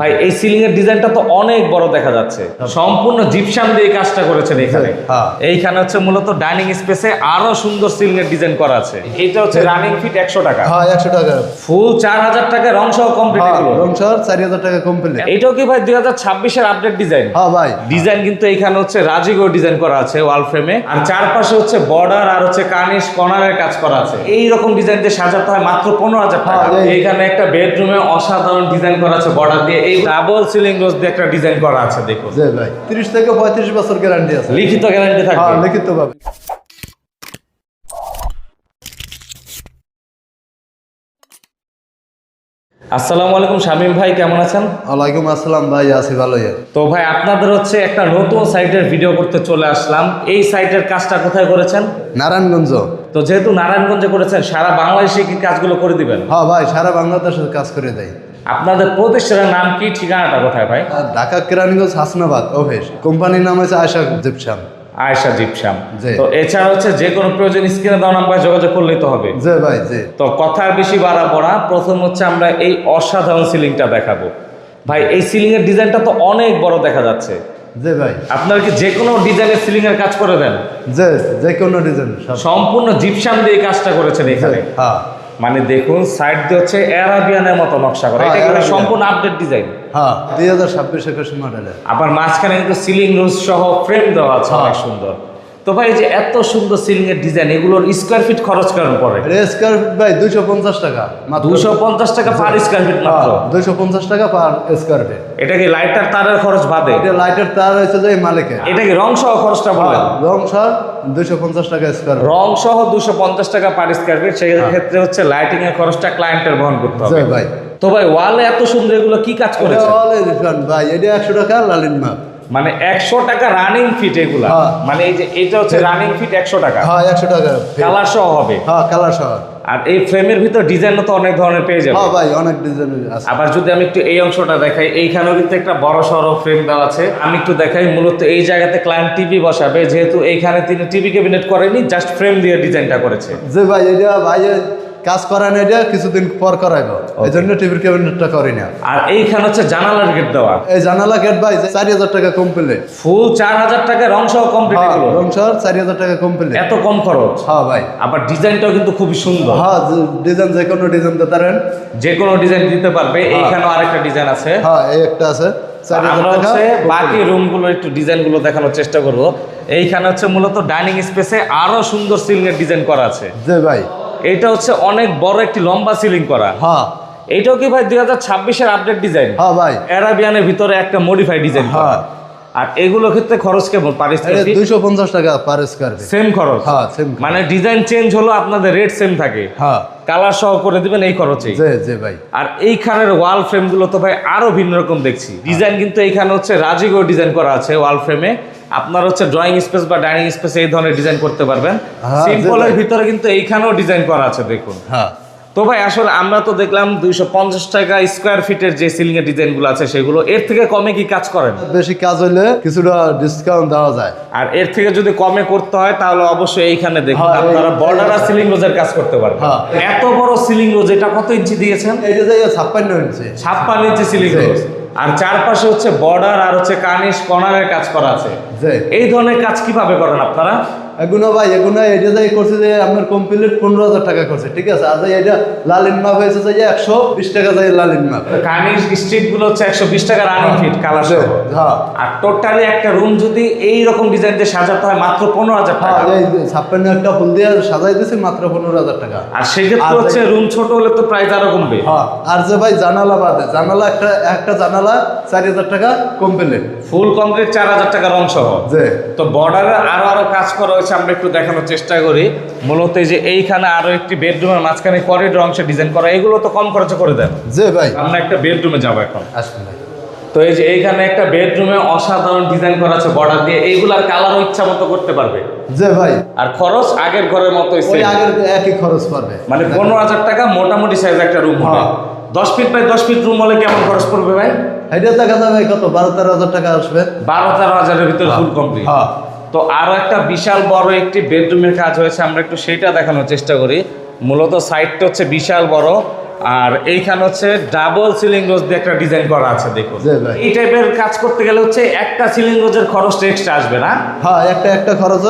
ভাই এই সিলিং এর ডিজাইনটা তো অনেক বড় দেখা যাচ্ছে। সম্পূর্ণ জিপসাম দিয়ে কাজটা করেছেন এখানে। হ্যাঁ। এইখানে হচ্ছে মূলত ডাইনিং স্পেসে আরও সুন্দর সিলিং এর ডিজাইন করা আছে। এটা হচ্ছে রানিং ফিট একশো টাকা। হ্যাঁ একশো টাকা। ফুল চার হাজার টাকা রং সহ কমপ্লিট হ্যাঁ রং শহর চারি হাজার টাকা কমপ্লিট এটাও কি ভাই দুই হাজার ছাব্বিশের আপডেট ডিজাইন হ্যাঁ ভাই। ডিজাইন কিন্তু এখানে হচ্ছে রাজিগো ডিজাইন করা আছে ওয়াল ফ্রেমে আর চারপাশে হচ্ছে বর্ডার আর হচ্ছে কানিস কর্নারের কাজ করা আছে। এই রকম ডিজাইন দিয়ে সাজাতে হয় মাত্র পনেরো হাজার টাকা। হ্যাঁ, এখানে একটা বেডরুমে অসাধারণ ডিজাইন করা আছে বর্ডার দিয়ে। এই ডাবল সিলিং রোজ দিয়ে একটা ডিজাইন করা আছে দেখুন। জি ভাই তিরিশ থেকে পঁয়ত্রিশ বছর গ্যারান্টি আছে। লিখিত গ্যারান্টি হ্যাঁ থাকবে। লিখিত ভাবে আসসালামু আলাইকুম শামীম ভাই কেমন আছেন? ওয়ালাইকুম আসসালাম ভাই আছি ভালোই তো ভাই আপনাদের হচ্ছে একটা নতুন সাইটের ভিডিও করতে চলে আসলাম। এই সাইটের কাজটা কোথায় করেছেন? নারায়ণগঞ্জ। তো যেহেতু নারায়ণগঞ্জে করেছেন সারা বাংলাদেশে কি কাজগুলো করে দিবেন? হ্যাঁ ভাই সারা বাংলাদেশে কাজ করে দেয়। আপনাদের প্রতিষ্ঠানের নাম কি ঠিকানাটা কোথায় ভাই? ঢাকা কেরানীগঞ্জ হাসনাবাদ অফিস। কোম্পানির নাম হচ্ছে আশা জিপসাম। আয়েশা জিপসাম। জি। তো এছাড়া হচ্ছে যে কোনো প্রয়োজন স্ক্রিনে দেওয়া নাম্বারে যোগাযোগ করলেই তো হবে। জি ভাই জি। তো কথার বেশি বাড়াবো না। প্রথম হচ্ছে আমরা এই অসাধারণ সিলিংটা দেখাবো। ভাই এই সিলিং এর ডিজাইনটা তো অনেক বড় দেখা যাচ্ছে। জি ভাই। আপনারা কি যে কোনো ডিজাইনের সিলিং এর কাজ করে দেন? যে যে কোনো ডিজাইন সম্পূর্ণ জিপসাম দিয়ে কাজটা করেছেন এখানে। হ্যাঁ। মানে দেখুন সাইড দিয়ে হচ্ছে অ্যারাবিয়ানের মতো নকশা করা। হ্যাঁ, এটা কিন্তু সম্পূর্ণ আপডেট ডিজাইন হ্যাঁ দুই হাজার ছাব্বিশ একুশ মডেলের আবার মাঝখানে কিন্তু সিলিং রুজ সহ ফ্রেম দেওয়া আছে অনেক হ্যাঁ। সুন্দর। তো ভাই যে এত সুন্দর সিলিং এর ডিজাইন এগুলোর স্কোয়ার ফিট খরচ কেমন পড়ে? স্কোয়ার ফিট ভাই দুইশো পঞ্চাশ টাকা দুশো পঞ্চাশ টাকা পার স্কোয়ার ফিট মাত্র? দুইশো পঞ্চাশ টাকা পার স্কোয়ার ফিট এটা কি লাইটার তারের খরচ বাদে? এটা লাইটের তার হয়েছে যে মালিকের। এটা কি রং সহ খরচটা বলেন? রং সহ দুইশো পঞ্চাশ টাকা স্কোয়ার রং সহ দুশো পঞ্চাশ টাকা পার স্কোয়ার ফিট সেই ক্ষেত্রে হচ্ছে লাইটিং এর খরচটা ক্লায়েন্টের বহন করতে হবে। ভাই। তো ভাই ওয়ালে এত সুন্দর এগুলো কি কাজ করেছে? elephant ভাই এটা একশো টাকা লালিন মাপ। মানে একশো টাকা রানিং ফিট এগুলা। হ্যাঁ। মানে এই যে এটা হচ্ছে রানিং ফিট একশো টাকা। হ্যাঁ একশো টাকা কালার সহ হবে। হ্যাঁ কালার সহ। আর এই ফ্রেমের ভিতর ডিজাইনও তো অনেক ধরনের পেয়ে যাবে। হ্যাঁ ভাই অনেক ডিজাইন আছে। আবার যদি আমি একটু এই অংশটা দেখাই এইখানেও কিন্তু একটা বড় সড়ো ফ্রেম দেওয়া আছে। আমি একটু দেখাই মূলত এই জায়গাতে ক্লায়েন্ট টিভি বসাবে যেহেতু এইখানে তিনি টিভি ক্যাবিনেট করেনি জাস্ট ফ্রেম দিয়ে ডিজাইনটা করেছে। যে ভাই এটা ভাই কাজ করায় না এটা কিছুদিন পর করাইব। এই জন্য টিভির ক্যাবিনেটটা করি না। আর এইখানে হচ্ছে জানালার গেট দেওয়া। এই জানালা গেট ভাই চারি হাজার টাকা কম কমপ্লিট ফুল চার হাজার টাকা রং সহ কমপ্লিট হ্যাঁ রং শহর চারি হাজার টাকা কমপ্লিট এত কম খরচ? হ্যাঁ ভাই। আবার ডিজাইনটাও কিন্তু খুবই সুন্দর। হ্যাঁ ডিজাইন যে কোনো ডিজাইন দিতে পারেন। যে কোনো ডিজাইন দিতে পারবে। এইখানেও আরেকটা ডিজাইন আছে। হ্যাঁ এই একটা আছে। আমরা হচ্ছে বাকি রুমগুলো একটু ডিজাইনগুলো দেখানোর চেষ্টা করব। এইখানে হচ্ছে মূলত ডাইনিং স্পেসে আরও সুন্দর সিলিং এর ডিজাইন করা আছে। যে ভাই। এটা হচ্ছে অনেক বড় একটি লম্বা সিলিং করা। হ্যাঁ। এটাও কি ভাই দুই হাজার ছাব্বিশের আপডেট ডিজাইন হ্যাঁ ভাই। অ্যারাবিয়ানের ভিতরে একটা মডিফাই ডিজাইন হ্যাঁ। আর এগুলোর ক্ষেত্রে খরচ কেমন? পার টাকা স্কোয়ার ফিট সেম খরচ? হ্যাঁ সেম মানে ডিজাইন চেঞ্জ হলো আপনাদের রেট সেম থাকে। হ্যাঁ। কালার সহ করে দিবেন এই যে ভাই। আর এইখানের ওয়াল ফ্রেমগুলো তো ভাই আরও ভিন্ন রকম দেখছি। ডিজাইন কিন্তু এইখানে হচ্ছে রাজিগো ডিজাইন করা আছে ওয়াল ফ্রেমে আপনার হচ্ছে ড্রয়িং স্পেস বা ডাইনিং স্পেস এই ধরনের ডিজাইন করতে পারবেন। হ্যাঁ, সিম্পলের ভিতরে কিন্তু এইখানেও ডিজাইন করা আছে দেখুন। হ্যাঁ। তো ভাই আসলে আমরা তো দেখলাম দুইশো পঞ্চাশ টাকা স্কোয়ার ফিটের যে সিলিং এর ডিজাইনগুলো আছে সেগুলো এর থেকে কমে কি কাজ করেন বেশি কাজ হলে কিছুটা ডিসকাউন্ট দেওয়া যায়। আর এর থেকে যদি কমে করতে হয় তাহলে অবশ্যই এইখানে দেখুন হ্যাঁ, আপনারা বর্ডার আর সিলিং রোজের কাজ করতে পারবেন। হ্যাঁ। এত বড় সিলিং রোজ এটা কত ইঞ্চি দিয়েছেন? যাই ছাপ্পান্ন ইঞ্চি। ছাপ্পান্ন ইঞ্চি সিলিং। রোজ আর চারপাশে হচ্ছে বর্ডার আর হচ্ছে কানিশ কর্নারের কাজ করা আছে। এই ধরনের কাজ কীভাবে করেন আপনারা? এগুলো ভাই এগুলো এটা যাই করছে যে আপনার কমপ্লিট পনেরো হাজার টাকা করছে ঠিক আছে? আর যাই এটা লালিন মাপ হয়েছে যে একশো বিশ টাকা যাই লালিন মাপ। কানিশ স্ট্রিটগুলো হচ্ছে একশো বিশ টাকা রানিং ফিট কালার সহ। হ্যাঁ আর টোটালি একটা রুম যদি এই রকম ডিজাইন দিয়ে সাজাতে হয় মাত্র পনেরো হাজার হ্যাঁ টাকা। ছাপ্পান্ন একটা ফুল দিয়ে সাজাই দিয়েছে মাত্র পনেরো হাজার টাকা। আর সেক্ষেত্রে হচ্ছে রুম ছোট হলে তো প্রাইস আরও কমবে। হ্যাঁ আর যে ভাই জানালা বাদে জানালা একটা একটা জানালা চারি হাজার টাকা কমপ্লিট ফুল কমপ্লিট চার হাজার টাকা রং সহ। যে তো বর্ডারে আরও আরও কাজ করা হয়েছে আমরা একটু দেখানোর চেষ্টা করি। মূলত যে এইখানে আরও একটি বেডরুমের মাঝখানে করিডোর অংশে ডিজাইন করা এগুলো তো কম খরচে করে দেন। যে ভাই। আমরা একটা বেডরুমে যাব এখন। আসুন ভাই। তো এই যে এইখানে একটা বেডরুমে অসাধারণ ডিজাইন করা আছে বর্ডার দিয়ে এইগুলার কালারও ইচ্ছা মতো করতে পারবে। যে ভাই। আর খরচ আগের ঘরের মতোই ওই আগের একই খরচ পড়বে। মানে পনেরো হাজার টাকা মোটামুটি সাইজ একটা রুম হবে। হ্যাঁ। দশ ফিট বাই দশ ফিট রুম হলে কেমন খরচ পড়বে ভাই? এটা দেখা যাবে কত? বারো তেরো হাজার টাকা আসবে। বারো তেরো হাজারের ভিতরে ফুল কমপ্লিট হ্যাঁ। তো আরও একটা বিশাল বড় একটি বেডরুমের কাজ হয়েছে আমরা একটু সেইটা দেখানোর চেষ্টা করি। মূলত সাইডটা হচ্ছে বিশাল বড় আর এইখানে হচ্ছে ডাবল সিলিং রোজ দিয়ে একটা ডিজাইন করা আছে দেখুন। এই টাইপের কাজ করতে গেলে হচ্ছে একটা সিলিং রোজের খরচটা এক্সট্রা আসবে না? হ্যাঁ একটা একটা খরচ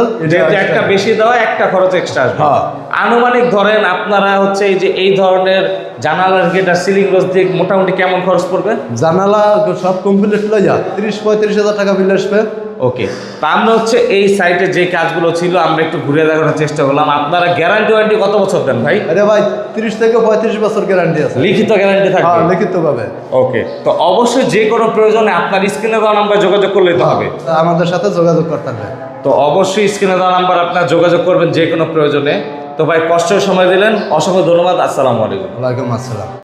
একটা বেশি দেওয়া একটা খরচ এক্সট্রা আসবে। হ্যাঁ। আনুমানিক ধরেন আপনারা হচ্ছে এই যে এই ধরনের জানালার গেট আর সিলিং রোজ দিয়ে মোটামুটি কেমন খরচ পড়বে? জানালা সব কমপ্লিট লইয়া তিরিশ পঁয়ত্রিশ হাজার টাকা বিল আসবে। ওকে তা আমরা হচ্ছে এই সাইটে যে কাজগুলো ছিল আমরা একটু ঘুরে দেখানোর চেষ্টা করলাম। আপনারা গ্যারান্টি ওয়ারেন্টি কত বছর দেন ভাই? আরে ভাই তিরিশ থেকে পঁয়ত্রিশ বছর গ্যারান্টি আছে। লিখিত গ্যারান্টি হ্যাঁ থাকবে। লিখিত ভাবে ওকে তো অবশ্যই যে কোনো প্রয়োজনে আপনার স্ক্রিনে দেওয়া নাম্বার যোগাযোগ করলে তো হবে। আমাদের সাথে যোগাযোগ করতে হবে। তো অবশ্যই স্ক্রিনে দেওয়া নাম্বার আপনার যোগাযোগ করবেন যে কোনো প্রয়োজনে। তো ভাই কষ্টের সময় দিলেন। অসংখ্য ধন্যবাদ। আসসালামু আলাইকুম। ওয়ালাইকুম আসসালাম।